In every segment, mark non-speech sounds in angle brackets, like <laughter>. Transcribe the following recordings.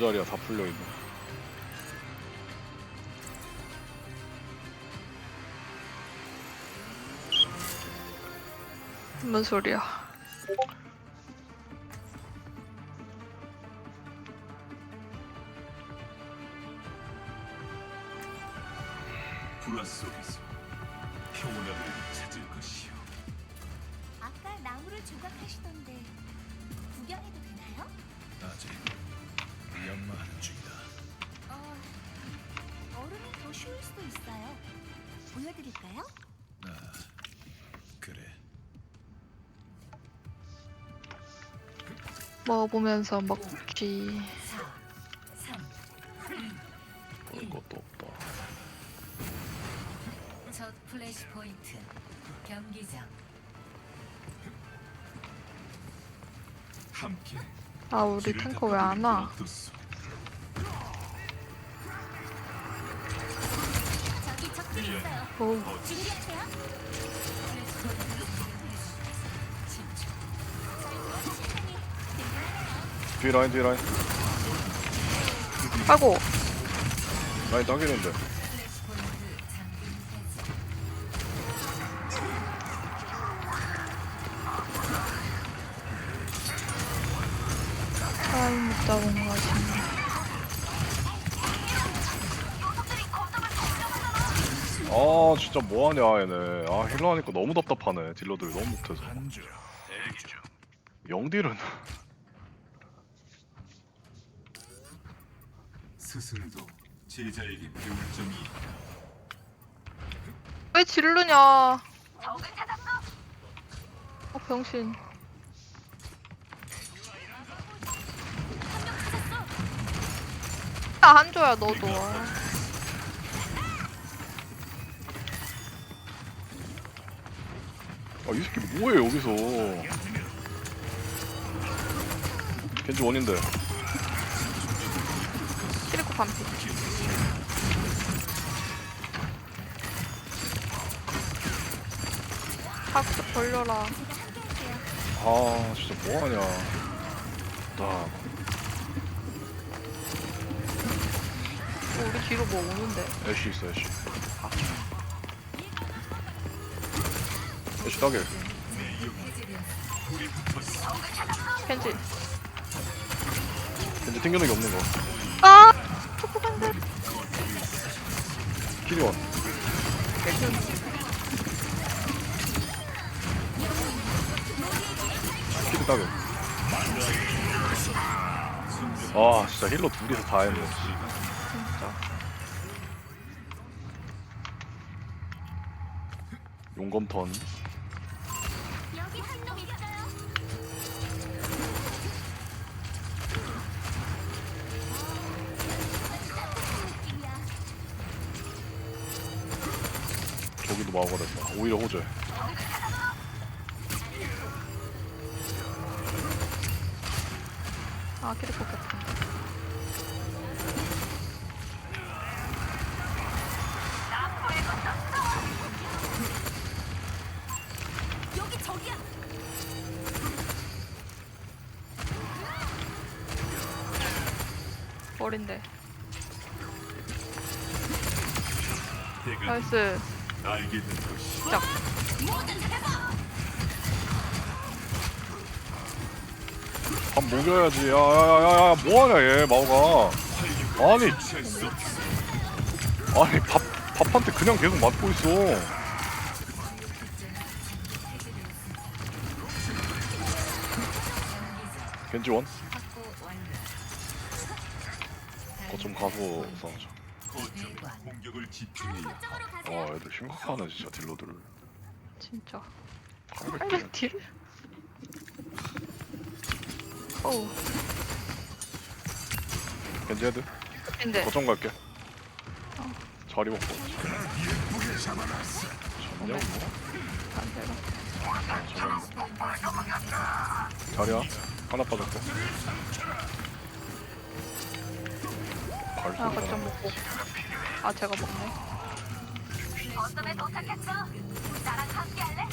자리야 다 풀려 있네. 무슨 소리야? 불화 속에서 평온함을 찾을 것이요. 아까 나무를 조각하시던데 구경해도 되나요? 아직 연마하는 중이다. 어, 얼음이 더 쉬울 수도 있어요. 보여드릴까요? 아, 그래. 먹어보면서 먹지. 4, 3, 그런 것도 없다. 첫 플래시 포인트 경기장. 함께 아 우리 탱커 왜 안 와? 저기 적들이 있어요. 오, 준비하세요. 뒤에 라인 뒤에 라인. 아이고 라인 당기는데. 아 진짜 뭐하냐 얘네. 아 힐러 하니까 너무 답답하네. 딜러들이 너무 못해서. 영딜은 스승도 제자에게 배울 점이 있다. 왜 지르냐? 아 병신. 아 한조야 너도. 아 이 새끼 뭐해 여기서. 겐지 원인데. 키리코 반피. 박수 벌려라. 아 진짜 뭐하냐. 나 어, 우리 뒤로 뭐 오는데? 애쉬 있어 애쉬. 애쉬. 켄지. 겐지 튕겨내기 없는 거. 아! 초코반들. 키리원. 키리 따게. 아 진짜 힐러 둘이서 다 했네. 용검턴. 저기도 마오가 됐다. 오히려 호재. 아, 저기야. 머린데. 대가 나이스. 알게 된 것이 시작. 밥 먹여야지. 야야야야 뭐하냐 얘 마오가. 아니 취할 수 없어. 아니 밥 밥한테 그냥 계속 맞고 있어. 겐지원? 거좀 가서 싸우자. 거점에 공격을 집중해야 하. 거점으로 아 가세요. 애들 심각하네 진짜 딜러들을. 진짜. 800딜. 800딜? 어우, 겐지 헤드. 근데 거점 갈게. 자리 먹고. 잡냐 뭐? 반대로. 자리야. 하나 빠졌고. 아, 거점 나. 먹고. 아, 제가 먹네. 거점에 도착했어. 나랑 함께 할래?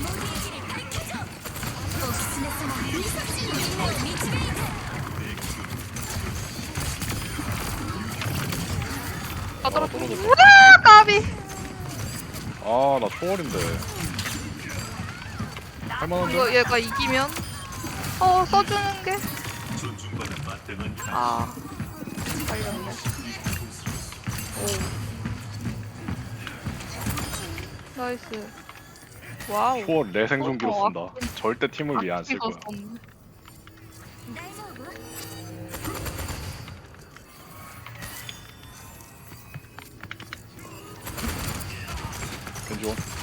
모두의 길을 밝혀줘. 아 떨어졌어 으아 까비 아나 초월인데? 이거 얘가 이기면 어 써주는 게 아, 빨렸네. 오. 나이스. 와우. 초월 내 생존기로 어, 쓴다 절대 팀을 위해 안 쓸 거야 썼네. 大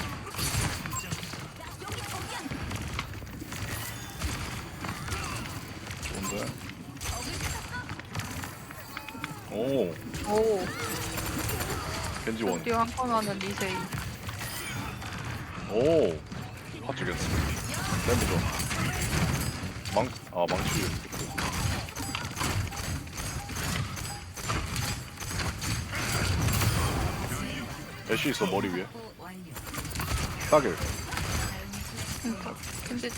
오. 오. 겐지 원. 드디어 한건 하는 리세이. 오. 파주겠네. 댐이죠 망.. 아 망치. 애쉬 있어 머리 위에. 따길 그러니까. 근데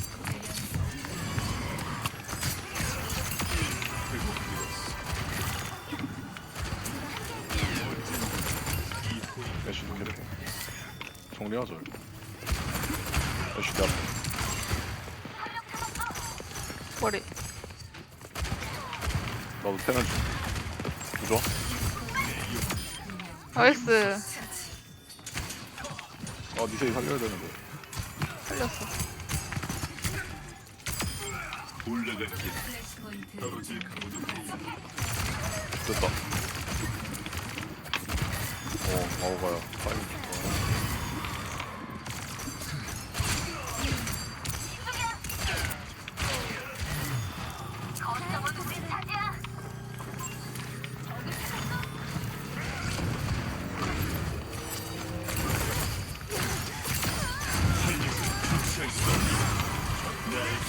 정리하자 이거 내 앞에 머리. 나도 태는 좀 부좋아 나이스. 아 니세이 살려야 되는데. 살렸어. 됐다. 어 마오가야. 타이밍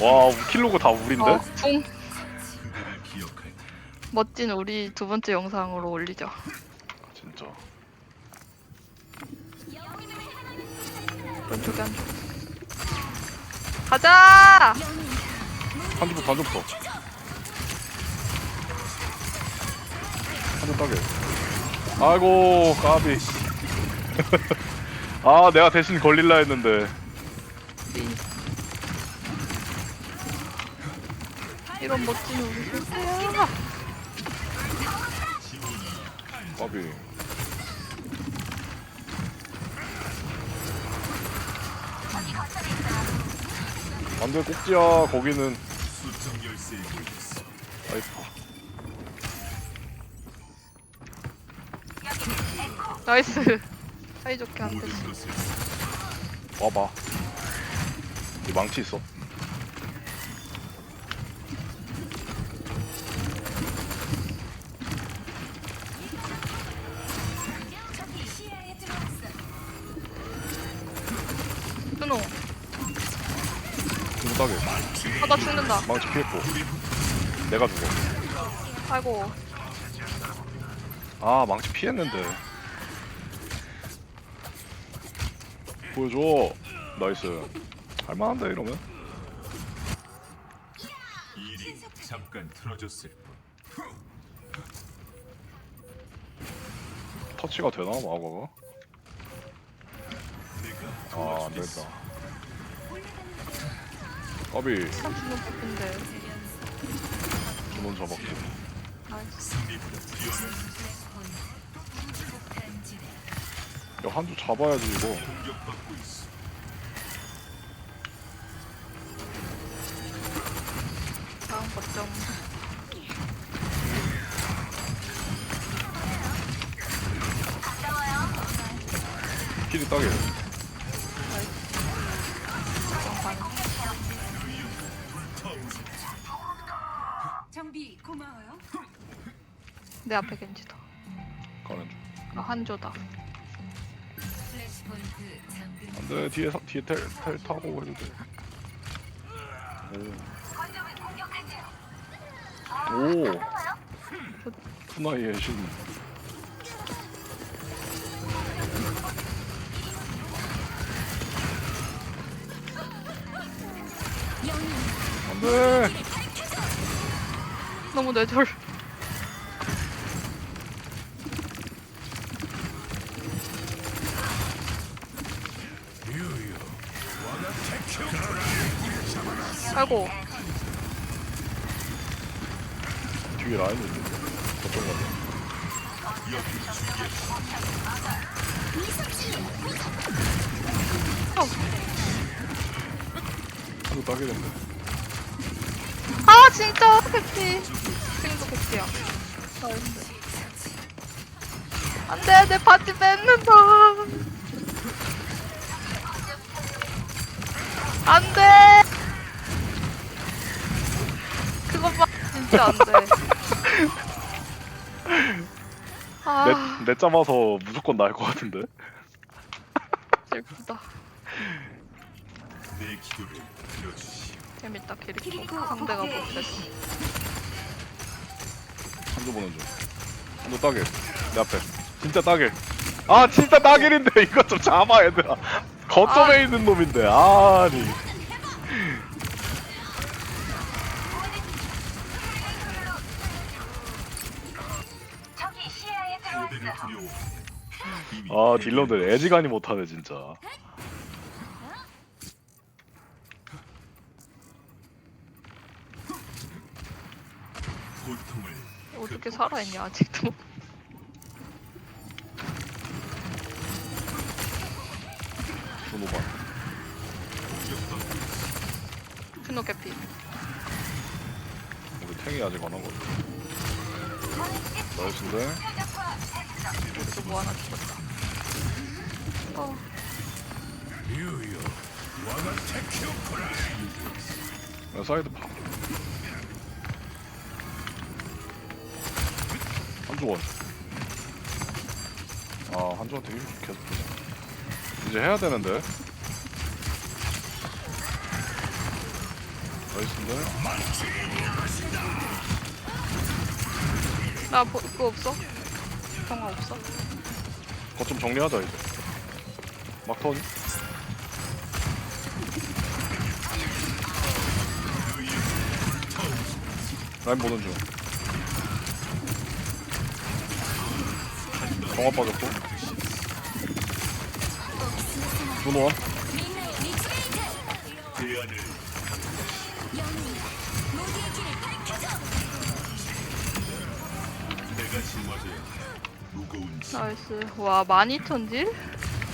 와 킬로그 다 우린데? 어, 때 멋진 우리 두 번째 영상으로 올리죠. 진짜 왼쪽에 한 쪽. 가자! 한주부터 한주부터 한주 따게 아이고 까비 <laughs> 아 내가 대신 걸릴라 했는데 이 런 멋진 우리 실수야. 까비 안돼 꼭지야 거기는 아이파 나이스. 사이좋게 안 됐어. 와봐 이 망치 있어 따게 아, 나 죽는다. 망치 피했고. 내가 죽어. 아이고. 아 망치 피했는데. 보여줘. 나이스. 할만한데 이러면? 일이 잠깐 틀어졌을 뿐 터치가 되나 마가가? 내가 아 안되겠다 까비 참 죽는 잡았고 나이스. 야 한주 잡아야지 이거 다음 거점. 따게 거 내 앞에 겐지다. 가는 중 아, 한조다. 안돼 뒤에 사, 뒤에 텔, 텔 타고 해도 돼 오. 오. 푸나이의 신. 안돼 안돼 너무 뇌절. 아이고. 뒤에 라인이 있는데? 어떤 거야 한도 따게 됐네 아 진짜. 개피 지금도 개피야. 나이스. 안돼 내 바지 뺏는다. 안돼 그것만 진짜 안돼. 아. 내, 내 짜마서 무조건 나을 것 같은데? 슬프다. 내 기도를 들어주시오. 재밌다 캐릭터. 상대가 못해서 한도 보는 중 한도 따게. 내 앞에. 진짜 따게. 아 진짜 따길인데. <laughs> 이거 좀 잡아 얘들아. 거점에 아. 있는 놈인데. 아니 아 딜러들 애지간히 못하네 진짜. 어떻게 살아있냐 아직도. 준호반. 준호 개피. 우리 탱이 아직 안한 거야 나이스인데 이것도 뭐 하나 죽었다 어 야, 사이드 파. 한조원 아 한조한테 힘 계속 이제 해야 되는데. 나이스인데? 나 뭐, 그거 없어? 경화 없어? 거좀 정리하자 이제. 막턴 라인 보는 중. 정화 빠졌고. 대안을 내가 짊어져야 나이스 와 12,000질?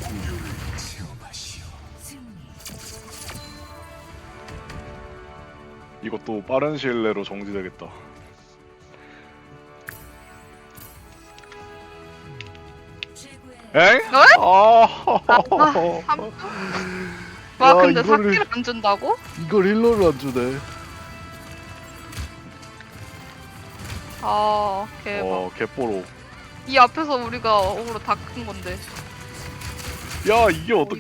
공유를 체험하시오. 이것도 빠른 시일 내로 정지되겠다 엥? 어? 아, 아, 삼와 야, 근데 이거를- 사기를 안 준다고? 이걸 힐러를 안 주네 아 대박 어 개뽀로 이 앞에서 우리가 어그로 다 큰 건데. 야 이게 어떻게